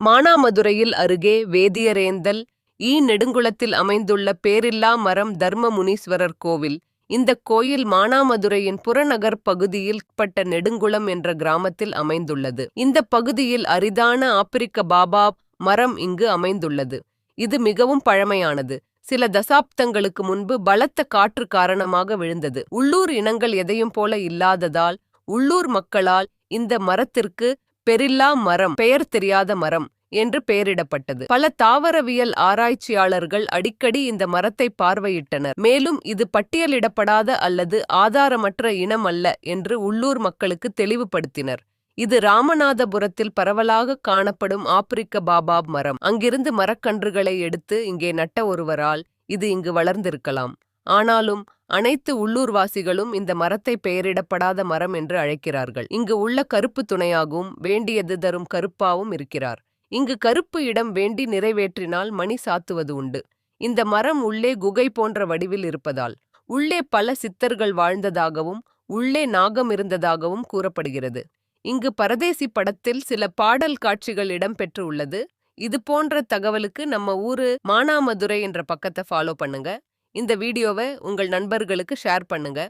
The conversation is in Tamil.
மானாமதுரையில் அருகே வேதியரேந்தல் ஈ நெடுங்குளத்தில் அமைந்துள்ள பேரில்லா மரம் தர்ம முனீஸ்வரர் கோவில். இந்த கோயில் மானாமதுரையின் புறநகர் பகுதியில் பட்ட நெடுங்குளம் என்ற கிராமத்தில் அமைந்துள்ளது. இந்த பகுதியில் அரிதான ஆப்பிரிக்க பாபா மரம் இங்கு அமைந்துள்ளது. இது மிகவும் பழமையானது. சில தசாப்தங்களுக்கு முன்பு பலத்த காற்று காரணமாக விழுந்தது. உள்ளூர் இனங்கள் எதையும் போல இல்லாததால் உள்ளூர் மக்களால் இந்த மரத்திற்கு பெரில்லா மரம் பெயர் தெரியாத மரம் என்று பெயரிடப்பட்டது. பல தாவரவியல் ஆராய்ச்சியாளர்கள் அடிக்கடி இந்த மரத்தை பார்வையிட்டனர். மேலும் இது பட்டியலிடப்படாத அல்லது ஆதாரமற்ற இனம் அல்ல என்று உள்ளூர் மக்களுக்கு தெளிவுபடுத்தினர். இது ராமநாதபுரத்தில் பரவலாக காணப்படும் ஆப்பிரிக்க பாபாப் மரம். அங்கிருந்து மரக்கன்றுகளை எடுத்து இங்கே நட்ட ஒருவரால் இது இங்கு வளர்ந்திருக்கலாம். ஆனாலும் அனைத்து உள்ளூர்வாசிகளும் இந்த மரத்தை பெயரிடப்படாத மரம் என்று அழைக்கிறார்கள். இங்கு உள்ள கருப்பு துணையாகவும் வேண்டியது தரும் கருப்பாவும் இருக்கிறார். இங்கு கருப்பு இடம் வேண்டி நிறைவேற்றினால் மணி சாத்துவது உண்டு. இந்த மரம் உள்ளே குகை போன்ற வடிவில் இருப்பதால் உள்ளே பல சித்தர்கள் வாழ்ந்ததாகவும் உள்ளே நாகம் இருந்ததாகவும் கூறப்படுகிறது. இங்கு பரதேசி படத்தில் சில பாடல் காட்சிகள் இடம்பெற்று உள்ளது. இது போன்ற தகவலுக்கு நம்ம ஊரு மானாமதுரை என்ற பக்கத்தை ஃபாலோ பண்ணுங்க. இந்த வீடியோவை உங்கள் நண்பர்களுக்கு ஷேர் பண்ணுங்க.